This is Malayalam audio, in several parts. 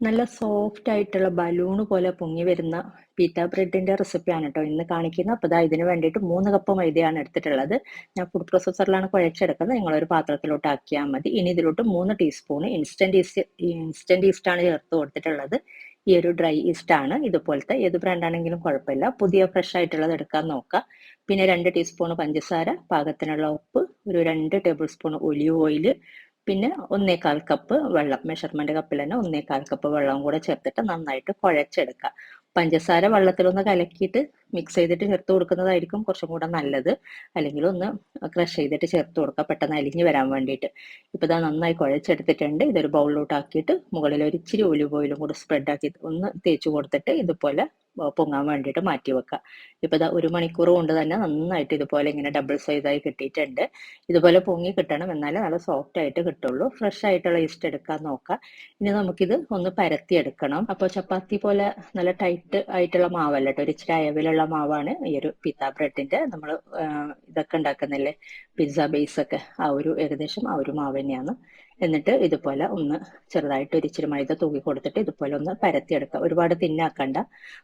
നല്ല സോഫ്റ്റ് ആയിട്ടുള്ള ബലൂണ് പോലെ പൊങ്ങി വരുന്ന പീറ്റ ബ്രെഡിന്റെ റെസിപ്പിയാണ് കേട്ടോ ഇന്ന് കാണിക്കുന്നത്. അപ്പോൾ ഇതാ ഇതിന് വേണ്ടിയിട്ട് മൂന്ന് കപ്പ് മൈദയാണ് എടുത്തിട്ടുള്ളത്. ഞാൻ ഫുഡ് പ്രോസസ്സറിലാണ് കുഴച്ചെടുക്കുന്നത്. ഒരു പാത്രത്തിലോട്ട് ആക്കിയാൽ മതി. ഇനി ഇതിലോട്ട് മൂന്ന് teaspoon instant yeast instant yeast ആണ് ചേർത്ത് കൊടുത്തിട്ടുള്ളത്. ഈ ഒരു ഡ്രൈ ഈസ്റ്റ് ആണ്. ഇതുപോലത്തെ ഏത് ബ്രാൻഡാണെങ്കിലും കുഴപ്പമില്ല. പുതിയ ഫ്രഷ് ആയിട്ടുള്ളത് എടുക്കാൻ നോക്കുക പിന്നെ രണ്ട് ടീസ്പൂൺ പഞ്ചസാര പാകത്തിനുള്ള ഉപ്പ് ഒരു രണ്ട് ടേബിൾ സ്പൂൺ ഒലിവ് ഓയിൽ പിന്നെ ഒന്നേകാൽ കപ്പ് വെള്ളം മെഷർമെന്റ് കപ്പിൽ തന്നെ ഒന്നേകാൽ കപ്പ് വെള്ളം കൂടെ ചേർത്തിട്ട് നന്നായിട്ട് കുഴച്ചെടുക്കുക പഞ്ചസാര വെള്ളത്തിലൊന്ന് കലക്കിയിട്ട് മിക്സ് ചെയ്തിട്ട് ചേർത്ത് കൊടുക്കുന്നതായിരിക്കും കുറച്ചും കൂടെ നല്ലത്. അല്ലെങ്കിൽ ഒന്ന് ക്രഷ് ചെയ്തിട്ട് ചേർത്ത് കൊടുക്കുക പെട്ടെന്ന് അലിഞ്ഞു വരാൻ വേണ്ടിയിട്ട്. ഇപ്പൊ ഇതാ നന്നായി കുഴച്ചെടുത്തിട്ടുണ്ട്. ഇതൊരു ബൗളിലോട്ട് ആക്കിയിട്ട് മുകളിൽ ഒരു ഇച്ചിരി ഒലിവ് ഓയിലും കൂടെ സ്പ്രെഡ് ആക്കി ഒന്ന് തേച്ച് കൊടുത്തിട്ട് ഇതുപോലെ പൊങ്ങാൻ വേണ്ടിയിട്ട് മാറ്റി വെക്കുക ഇപ്പൊ ഇതാ ഒരു മണിക്കൂർ കൊണ്ട് തന്നെ നന്നായിട്ട് ഇതുപോലെ ഇങ്ങനെ ഡബിൾ സൈസായി കിട്ടിയിട്ടുണ്ട്. ഇതുപോലെ പൊങ്ങി കിട്ടണം. എന്നാലേ നല്ല സോഫ്റ്റ് ആയിട്ട് കിട്ടുള്ളൂ. ഫ്രഷ് ആയിട്ടുള്ള ഈസ്റ്റ് എടുക്കാൻ നോക്കാം. ഇനി നമുക്കിത് ഒന്ന് പരത്തി എടുക്കണം. അപ്പോൾ ചപ്പാത്തി പോലെ നല്ല ടൈറ്റ് ആയിട്ടുള്ള മാവല്ല കേട്ടോ ഒരു ഇച്ചിരി അയവിലുള്ള മാവാണ് ഈ ഒരു പിത്ത ബ്രെഡിന്റെ നമ്മൾ ഇതൊക്കെ ഉണ്ടാക്കുന്നില്ലേ? പിസ്സ ബേസ് ഒക്കെ. ആ ഒരു ഏകദേശം ആ ഒരു മാവ് തന്നെയാണ്. എന്നിട്ട് ഇതുപോലെ ഒന്ന് ചെറുതായിട്ട് ഒരു ഇച്ചിരി മൈദ തൂക്കി കൊടുത്തിട്ട് ഇതുപോലെ ഒന്ന് പരത്തിയെടുക്കുക ഒരുപാട് തിന്നാക്കണ്ട.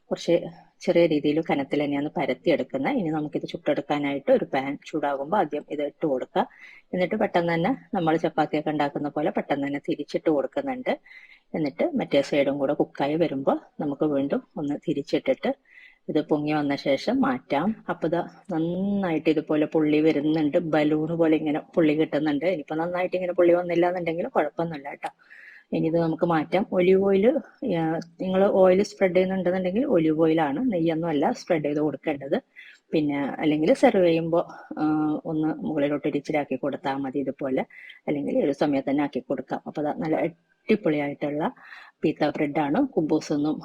കുറച്ച് ചെറിയ രീതിയിൽ കനത്തിൽ തന്നെയാണ് പരത്തിയെടുക്കുന്നത്. ഇനി നമുക്കിത് ചുട്ടെടുക്കാനായിട്ട് ഒരു പാൻ ചൂടാകുമ്പോൾ ആദ്യം ഇത് ഇട്ട് കൊടുക്കുക. എന്നിട്ട് പെട്ടെന്ന് തന്നെ നമ്മൾ ചപ്പാത്തിയൊക്കെ ഉണ്ടാക്കുന്ന പോലെ പെട്ടെന്ന് തന്നെ തിരിച്ചിട്ട് കൊടുക്കുന്നുണ്ട്. എന്നിട്ട് മറ്റേ സൈഡും കൂടെ കുക്കായി വരുമ്പോൾ നമുക്ക് വീണ്ടും ഒന്ന് തിരിച്ചിട്ടിട്ട് ഇത് പൊങ്ങി വന്ന ശേഷം മാറ്റാം. അപ്പൊ ഇത് നന്നായിട്ട് ഇതുപോലെ പുള്ളി വരുന്നുണ്ട്. ബലൂണ് പോലെ ഇങ്ങനെ പുള്ളി കിട്ടുന്നുണ്ട്. ഇനിയിപ്പോ നന്നായിട്ട് ഇങ്ങനെ പുള്ളി വന്നില്ല എന്നുണ്ടെങ്കിൽ കുഴപ്പമൊന്നുമില്ല കേട്ടോ. ഇനി ഇത് നമുക്ക് മാറ്റാം. ഒലിവ് ഓയിൽ നിങ്ങൾ ഓയിൽ സ്പ്രെഡ് ചെയ്യുന്നുണ്ടെന്നുണ്ടെങ്കിൽ ഒലിവ് ഓയിലാണ് നെയ്യൊന്നും അല്ല സ്പ്രെഡ് ചെയ്ത് കൊടുക്കേണ്ടത്. പിന്നെ അല്ലെങ്കിൽ സെർവ് ചെയ്യുമ്പോൾ ഒന്ന് മുകളിലോട്ട് ഇരിച്ചിലാക്കി കൊടുത്താൽ മതി ഇതുപോലെ. അല്ലെങ്കിൽ ഒരു സമയത്ത് തന്നെ ആക്കി കൊടുക്കാം. അപ്പോൾ നല്ല അടിപൊളിയായിട്ടുള്ള പീത്ത ബ്രെഡാണ് കുബൂസ് എന്നും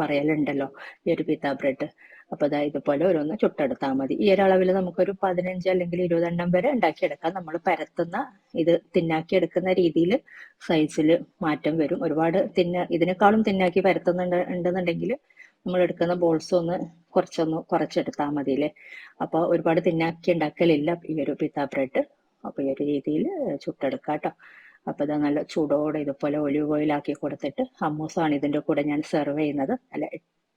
പറയലുണ്ടല്ലോ ഈ ഒരു പീത്ത ബ്രെഡ് അപ്പൊ അതാ ഇതുപോലെ ഓരോന്ന് ചുട്ടെടുത്താൽ മതി. ഈ ഒരളവിൽ നമുക്കൊരു പതിനഞ്ച് അല്ലെങ്കിൽ ഇരുപതെണ്ണം വരെ ഉണ്ടാക്കിയെടുക്കാം. നമ്മൾ പരത്തുന്ന ഇത് തിന്നാക്കി എടുക്കുന്ന രീതിയിൽ സൈസിൽ മാറ്റം വരും. ഒരുപാട് തിന്ന ഇതിനേക്കാളും തിന്നാക്കി പരത്തുന്നുണ്ട് ഉണ്ടെന്നുണ്ടെങ്കിൽ നമ്മൾ എടുക്കുന്ന ബോൾസ് ഒന്ന് കുറച്ചൊന്ന് കുറച്ചെടുത്താൽ മതി അല്ലേ? അപ്പോൾ ഒരുപാട് തിന്നാക്കി ഉണ്ടാക്കലില്ല ഈ ഒരു പിത്ത ബ്രെഡ് അപ്പോൾ ഈ ഒരു രീതിയിൽ ചുട്ടെടുക്കാം കേട്ടോ അപ്പോൾ ഇത് നല്ല ചൂടോടെ ഇതുപോലെ ഒലിവ് ഓയിൽ ആക്കി കൊടുത്തിട്ട് ഹമ്മൂസാണ് ഇതിന്റെ കൂടെ ഞാൻ സെർവ് ചെയ്യുന്നത്. നല്ല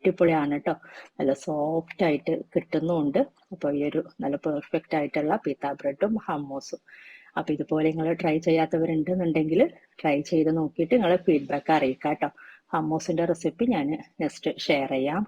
അടിപൊളിയാണ് കേട്ടോ നല്ല സോഫ്റ്റ് ആയിട്ട് കിട്ടുന്നുമുണ്ട് അപ്പോൾ ഈ ഒരു നല്ല പെർഫെക്റ്റ് ആയിട്ടുള്ള പീത്ത ബ്രെഡും ഹമ്മൂസും അപ്പോൾ ഇതുപോലെ നിങ്ങൾ ട്രൈ ചെയ്യാത്തവരുണ്ടെന്നുണ്ടെങ്കിൽ ട്രൈ ചെയ്ത് നോക്കിയിട്ട് നിങ്ങളെ ഫീഡ്ബാക്ക് അറിയിക്കാം കേട്ടോ ഹമ്മൂസിന്റെ റെസിപ്പി ഞാൻ നെക്സ്റ്റ് ഷെയർ ചെയ്യാം.